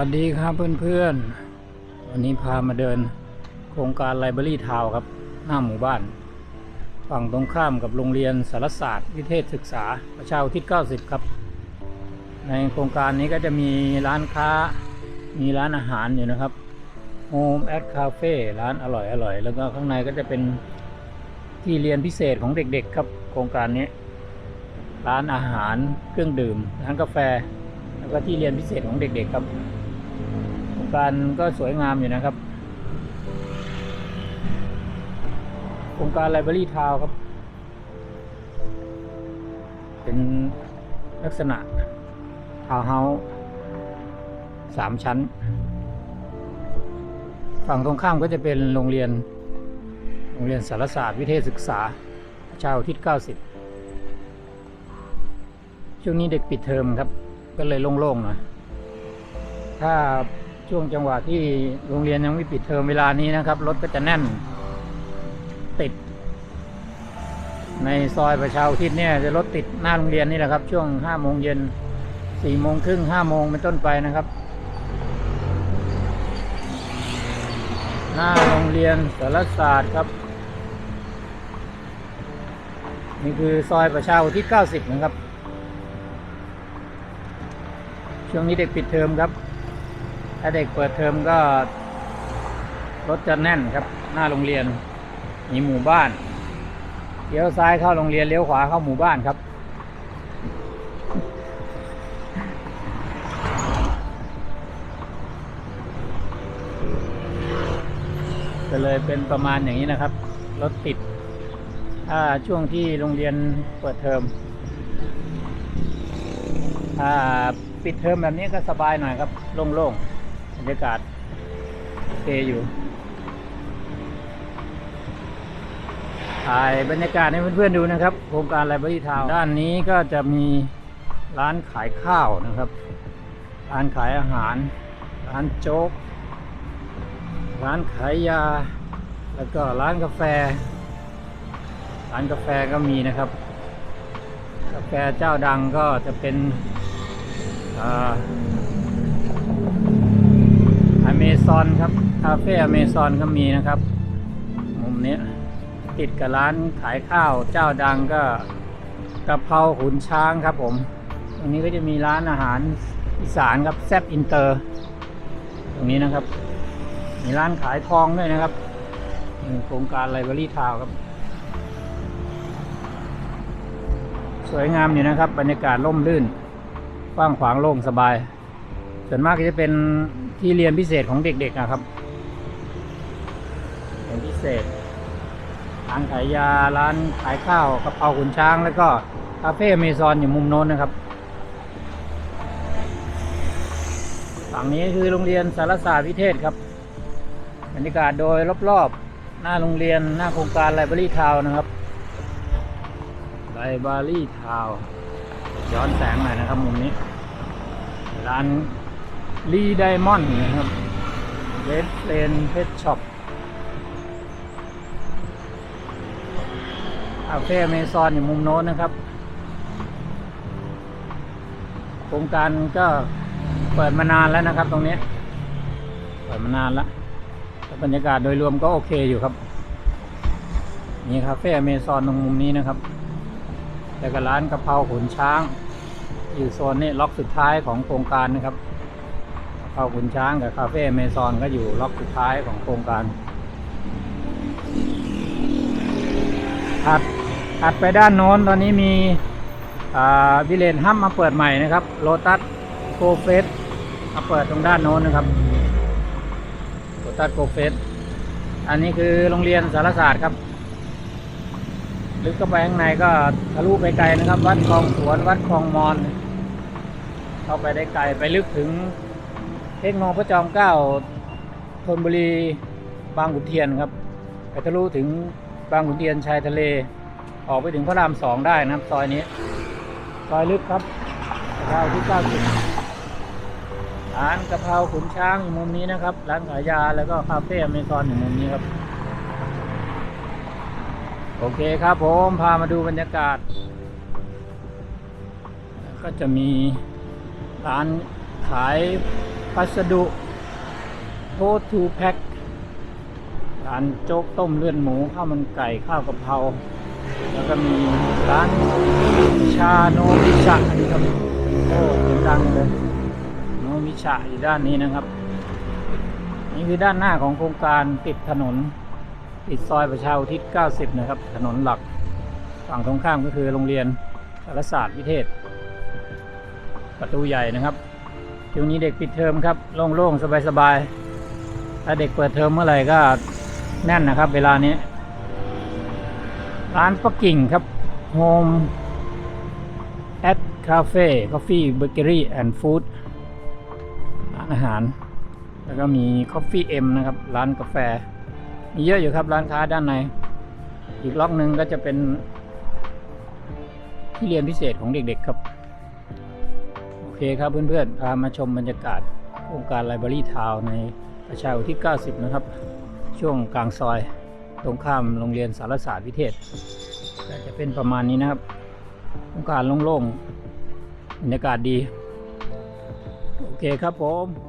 วัสดีครับเพื่อนๆ วันนี้พามาเดินโครงการไลบรารีทาวครับ หน้าหมู่บ้าน ฝั่งตรงข้ามกับโรงเรียนสารศาสตร์วิเทศศึกษาประชาอุทิศ90 ครับ ในโครงการนี้ก็จะมีร้านค้ามีร้านอาหารอยู่นะครับ Home at Cafe ร้านอร่อยอร่อยแล้วก็ข้างในก็จะเป็นที่เรียนพิเศษของเด็กๆครับ โครงการนี้ ร้านอาหารเครื่องดื่มร้านกาแฟ แล้วก็ที่เรียนพิเศษของเด็กๆครับ การก็สวยงามอยู่นะครับโครงการไลบรารีทาวครับ เป็นลักษณะทาวเฮาส์สามชั้น ฝั่งตรงข้ามก็จะเป็นโรงเรียน โรงเรียนสารศาสตร์วิเทศศึกษา ชาวทิศ90 ช่วงนี้เด็กปิดเทอมครับ ก็เลยโล่งๆหน่อยถ้า ช่วงจังหวะที่โรงเรียนยังไม่ปิดเทอมเวลานี้นะครับ รถก็จะแน่น ติด ในซอยประชาอุทิศเนี่ยจะรถติดหน้าโรงเรียนนี่แหละครับ ช่วงห้าโมงเย็นสี่โมงครึ่งห้าโมงเป็นต้นไปนะครับ หน้าโรงเรียนสารศาสตร์ครับ นี่คือซอยประชาอุทิศ90 นะครับ ช่วงนี้เด็กปิดเทอมครับ ถ้าเด็กเปิดเทอมก็รถจะแน่นครับ หน้าโรงเรียนมีหมู่บ้านเลี้ยวซ้ายเข้าโรงเรียนเลี้ยวขวาเข้าหมู่บ้านครับก็เลยเป็นประมาณอย่างนี้นะครับ รถติดถ้าช่วงที่โรงเรียนเปิดเทอมถ้าปิดเทอมแบบนี้ก็สบายหน่อยครับ โล่งๆ รยากาศโอเคอยู่ถ่ายบรรยากาศให้เพื่อนๆดูนะครับ โครงการไลบรารีทาวด้านนี้ก็จะมีร้านขายข้าวนะครับร้านขายอาหาร ร้านโจ๊ก ร้านขายยา แล้วก็ร้านกาแฟ ร้านกาแฟก็มีนะครับ กาแฟเจ้าดังก็จะเป็นอเม ซอนครับ คาเฟ่อเมซอนก็มีนะครับ มุมนี้ติดกับร้านขายข้าวเจ้าดังก็กะเพราขุนช้างครับผมตรงนี้ก็จะมีร้านอาหารอีสานครับแซบอินเตอร์ ตรงนี้นะครับ มีร้านขายทองด้วยนะครับโครงการไลบรารีทาวครับ สวยงามอยู่นะครับ บรรยากาศร่มรื่นกว้างขวางโล่งสบาย ส่วนมากก็จะเป็น ที่เรียนพิเศษของเด็กๆนะครับเรียนพิเศษร้านขายยาร้านขายข้าวกระเพราขุนช้าง แล้วก็คาเฟ่เมซอนอยู่มุมโน้นนะครับ ฝั่งนี้คือโรงเรียนสารศาสตร์วิเทศครับบรรยากาศโดยรอบๆ หน้าโรงเรียนหน้าโครงการไลบรารีทาวนะครับไลบรารีทาวย้อนแสงหน่อยนะครับมุมนี้ร้าน ลีไดมอนด์นะครับเรดเลนเพชช็อปคาเฟ่เมซอนอยู่มุมโน้นนะครับ โครงการก็เปิดมานานแล้วนะครับ ตรงนี้ เปิดมานานแล้วแต่บรรยากาศโดยรวมก็โอเคอยู่ครับ นี่คาเฟ่อเมซอนตรงมุมนี้นะครับ แล้วก็ร้านกะเพราขุนช้าง อยู่โซนนี้ล็อกสุดท้ายของโครงการนะครับ กะเพราขุนช้างกับคาเฟ่เมซอนก็อยู่ล็อกสุดท้ายของโครงการถัดถัดไปด้านโน้นตอนนี้มีวิเลนฮัมมาเปิดใหม่นะครับโลตัสโกเฟสมาเปิดตรงด้านโน้นนะครับโลตัสโกเฟสอันนี้คือโรงเรียนสารศาสตร์ครับลึกเข้าไปข้างในก็ทะลุไปไกลนะครับ วัดคลองสวนวัดคลองมอน เข้าไปได้ไกลไปลึกถึง เทคโนพระจอมเกล้าธนบุรีบางขุนเทียนครับไปทะลุถึงบางขุนเทียนชายทะเล ออกไปถึงพระรามสองได้นะครับซอยนี้ ซอยลึกครับกะเพราที่เก้าสิบร้านกะเพราขุนช้างอยู่มุมนี้นะครับ ร้านขายยาแล้วก็คาเฟ่อเมซอนอยู่มุมนี้ครับ โอเคครับผมพามาดูบรรยากาศ ก็จะมีร้านขาย พัสดุโททูแพ็คร้านโจ๊กต้มเลือดหมูข้าวมันไก่ข้าวกะเพราแล้วก็มีร้านชาโนมิชะนี่ครับโอ้เสียงดังเลยโนมิชะอยู่ด้านนี้นะครับ นี่คือด้านหน้าของโครงการติดถนน ติดซอยประชาอุทิศ 90 นะครับ ถนนหลักฝั่งตรงข้ามก็คือโรงเรียนสารศาสตร์วิเทศ ประตูใหญ่นะครับ ช่วงนี้เด็กปิดเทอมครับ โล่งๆ สบายๆ ถ้าเด็กเปิดเทอมเมื่อไหร่ก็แน่นนะครับ เวลานี้ ร้านปักกิ่งครับ Home at Cafe Coffee Bakery and Food ร้านอาหาร แล้วก็มี Coffee M นะครับ ร้านกาแฟ มีเยอะอยู่ครับร้านค้าด้านใน อีกล็อกหนึ่งก็จะเป็นที่เรียนพิเศษของเด็กๆครับ คครับเพื่อนๆพามาชมบรรยากาศโครงการไลบรารีทาวในประชาอุที่ 90 นะครับ ช่วงกลางซอยตรงข้ามโรงเรียนสารศาสตร์วิเทศก็จะเป็นประมาณนี้นะครับโครงการโล่งๆบรรยากาศดี โอเคครับผม